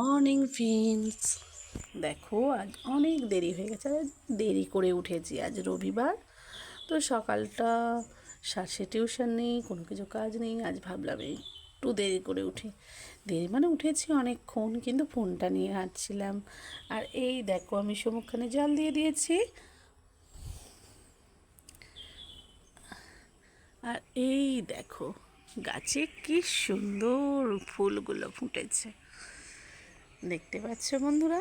Morning friends দেখো, আজ অনেক দেরি হয়ে গেছে দেরি করে উঠেছি, আজ রবিবার। তো সকালটা সারসে টিউশন নেই, কোনো কিছু কাজ নেই, আজ ভাবলাম একটু দেরি করে উঠি। দেরি মানে উঠেছি অনেকক্ষণ, কিন্তু ফোনটা নিয়ে হাঁটছিলাম। আর এই দেখো, আমি সমুখখানে জল দিয়ে দিয়েছি। আর এই দেখো, গাছে কি সুন্দর ফুলগুলো ফুটেছে। দেখতে পাচ্ছ বন্ধুরা?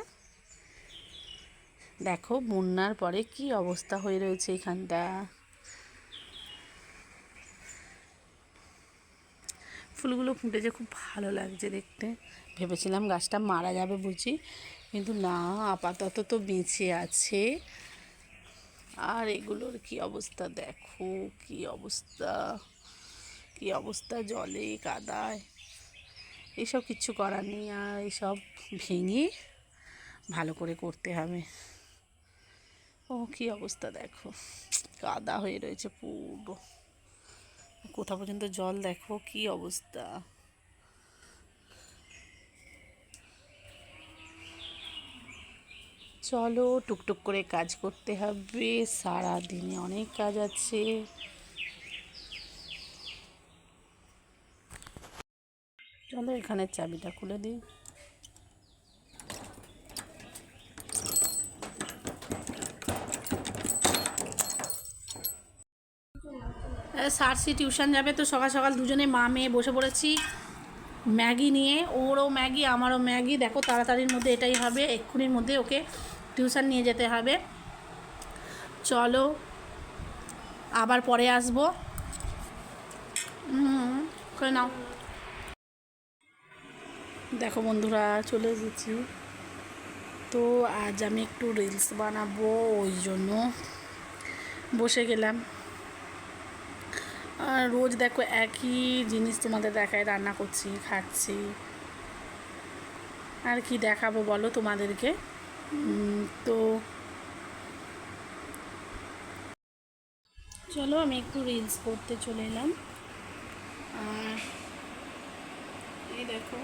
দেখো বন্যার পরে কি অবস্থা হয়ে রয়েছে এখানটা। ফুলগুলো ফুটেছে, খুব ভালো লাগছে দেখতে। ভেবেছিলাম গাছটা মারা যাবে বুঝি, কিন্তু না, আপাতত তো বেঁচে আছে। আর এগুলোর কি অবস্থা দেখো, কি অবস্থা কি অবস্থা, জলে কাদায়। এসব কিচ্ছু করার নেই, আর এসব ভেঙে ভালো করে করতে হবে। ও, কি অবস্থা দেখো। কাদা হয়ে রয়েছে পুরো। কোথা পর্যন্ত জল দেখো, কি অবস্থা। চলো, টুকটুক করে কাজ করতে হবে। সারা দিনে অনেক কাজ আছে। চলো এখানে চাবিটা খুলে দিই। সারসি টিউশন যাবে তো সকাল সকাল দুজনে, মা, মেয়ে বসে পড়েছি। ম্যাগি নিয়ে, ওরও ম্যাগি, আমারও ম্যাগি। দেখো তাড়াতাড়ির মধ্যে এটাই হবে, এক্ষুনির মধ্যে ওকে টিউশন নিয়ে যেতে হবে। চলো, আবার পরে আসব। করে নাও। দেখো বন্ধুরা, চলে এসেছি। তো আজ আমি একটু রিলস বানাবো, ওই জন্য বসে গেলাম। আর রোজ দেখো একই জিনিস তোমাদের দেখায়, রান্না করছি, খাচ্ছি। আর কি দেখাবো বলো তোমাদেরকে? তো চলো আমি একটু রিলস করতে চলে এলাম। আর এই দেখো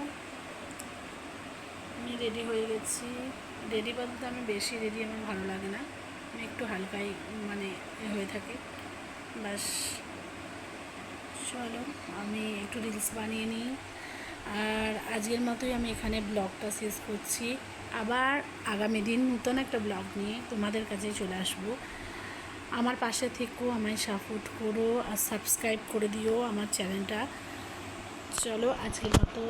আমি রেডি হয়ে গেছি। রেডি বলতে আমি বেশি রেডি আমার ভালো লাগে না। আমি একটু হালকাই মানে হয়ে থাকে। বাস চলো, আমি একটু রিলস বানিয়ে নিই। আর আজকের মতোই আমি এখানে ব্লগটা শেষ করছি। আবার আগামী দিন নতুন একটা ব্লগ নিয়ে তোমাদের কাছে চলে আসব। আমার পাশে থেকেও আমায় সাপোর্ট করো আর সাবস্ক্রাইব করে দিও আমার চ্যানেলটা চলো, আজকের মতো,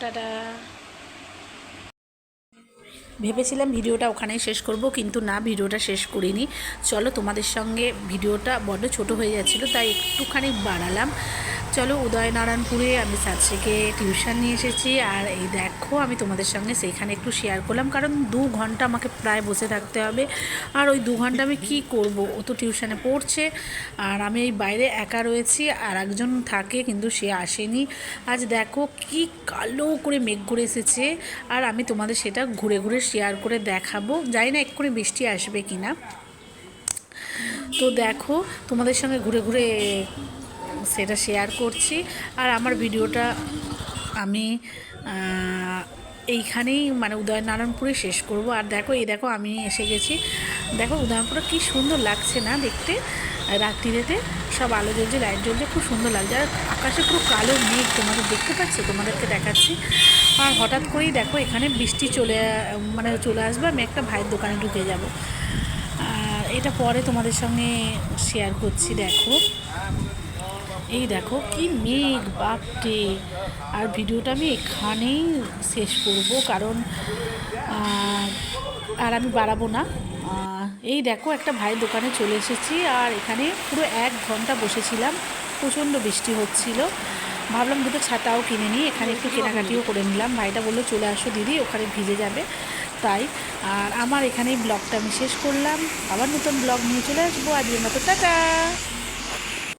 টাটা। ভেবেছিলাম ভিডিওটা ওখানেই শেষ করব, কিন্তু না, ভিডিওটা শেষ করিনি। চলো তোমাদের সঙ্গে ভিডিওটা বড্ড ছোট হয়ে যাচ্ছিল, তাই একটুখানি বাড়ালাম। চলো উদয়নারায়ণপুরে আমি সাতশিকে টিউশন নিয়ে এসেছি, আর এই দেখো আমি তোমাদের সঙ্গে সেইখানে একটু শেয়ার করলাম, কারণ দু ঘণ্টা আমাকে প্রায় বসে থাকতে হবে। আর ওই দু ঘণ্টা আমি কী করব? ও তো টিউশনে পড়ছে, আর আমি এই বাইরে একা রয়েছি, আর একজন থাকে কিন্তু সে আসেনি। আজ দেখো কি কালো করে মেঘ ঘুরে এসেছে, আর আমি তোমাদের সেটা ঘুরে ঘুরে শেয়ার করে দেখাবো। জানি না এক্ষুনি বৃষ্টি আসবে কি না তো দেখো, তোমাদের সঙ্গে ঘুরে ঘুরে সেটা শেয়ার করছি। আর আমার ভিডিওটা আমি এইখানেই মানে উদয়নারায়ণপুরে শেষ করব। আর দেখো, এই দেখো, আমি এসে গেছি। দেখো উদয়নারায়ণপুরে কী সুন্দর লাগছে না দেখতে? রাত্রিরেতে সব আলো জ্বলছে লাইট জ্বলছে, খুব সুন্দর লাগছে। আর আকাশে পুরো কালো মেঘ, তোমাদের দেখতে পাচ্ছ? তোমাদেরকে দেখাচ্ছি। আর হঠাৎ করেই দেখো, এখানে বৃষ্টি চলে মানে চলে আসবে, আমি একটা ভাইয়ের দোকানে ঢুকে যাব। এটা পরে তোমাদের সঙ্গে শেয়ার করছি, দেখো। এই দেখো কি মেঘ বাপটে আর ভিডিওটা আমি এখানেই শেষ করব, কারণ আর আমি বাড়াবো না। এই দেখো একটা ভাইয়ের দোকানে চলে এসেছি, আর এখানে পুরো এক ঘণ্টা বসেছিলাম। প্রচণ্ড বৃষ্টি হচ্ছিল। ভাবলাম দুটো ছাতাও কিনে নিই, এখানে একটু কেনাকাটিও করে নিলাম। ভাইটা বলল, চলে আসো দিদি, ওখানে ভিজে যাবে। তাই, আর আমার এখানেই ব্লগটা আমি শেষ করলাম। আবার নতুন ব্লগ নিয়ে চলে আসব। আজকের মতো, টাটা!